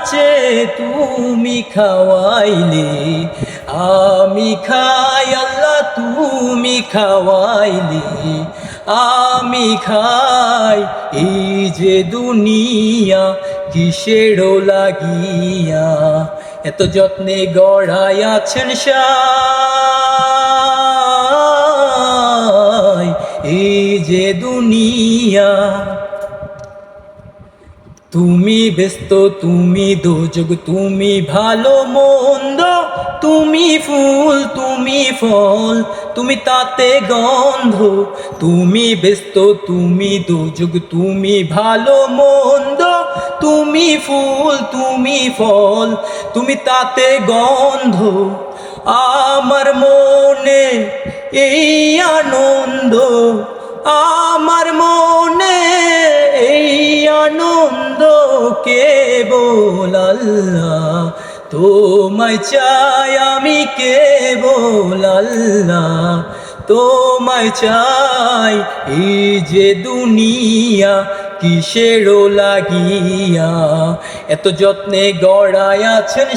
নাচে তুমি খাওয়াইলে, আমি খাই আল্লাহ তুমি খাওয়াইলে, আমি খাই এই যে দুনিয়া কিসেরও লাগিয়া, এত যত্নে গড়াই আছেন এই যে দুনিয়া তুমি ব্যস্ত, তুমি দোযোগ তুমি ভালো, মন্দ, তুমি ফুল, তুমি ফল, তুমি তাতে গন্ধ। তুমি ব্যস্ত, তুমি দোযোগ তুমি ভালো, মন্দ, তুমি ফুল, তুমি ফল, তুমি তাতে গন্ধ। আমার মনে এই আনন্দ, আমার আল্লাহ, তোমায় চাই আমি কেবল আল্লাহ? তোমায় চাই এই যে দুনিয়া কিসেরও লাগিয়া? এত যত্নে গড়াই আছেন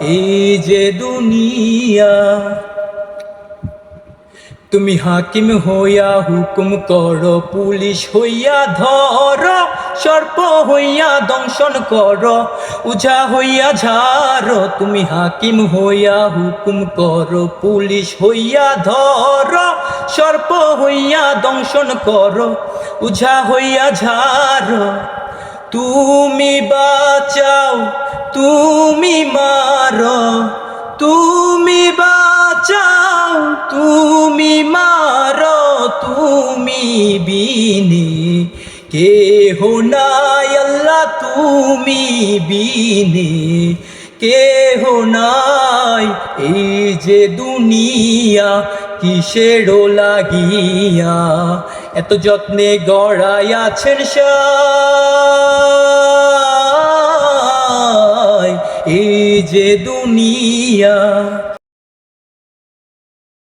এই যে দুনিয়া তুমি হাকিম হইয়া হুকুম করো, পুলিশ হইয়া ধর, সর্প হইয়া দংশন কর, উঝা হইয়া ঝার, তুমি হাকিম হইয়া হুকুম করো, পুলিশ হইয়া ধর, সর্প হইয়া দংশন কর, উঝা হইয়া ঝার, তুমি বাঁচাও, তুমি মার, তুমি বাঁচাও বিনে, কেহ নাই আল্লাহ তুমি বিনে, কেহ নাই এই যে দুনিয়া কিসেরও লাগিয়া, এত যত্নে গড়াই আছেন এই যে দুনিয়া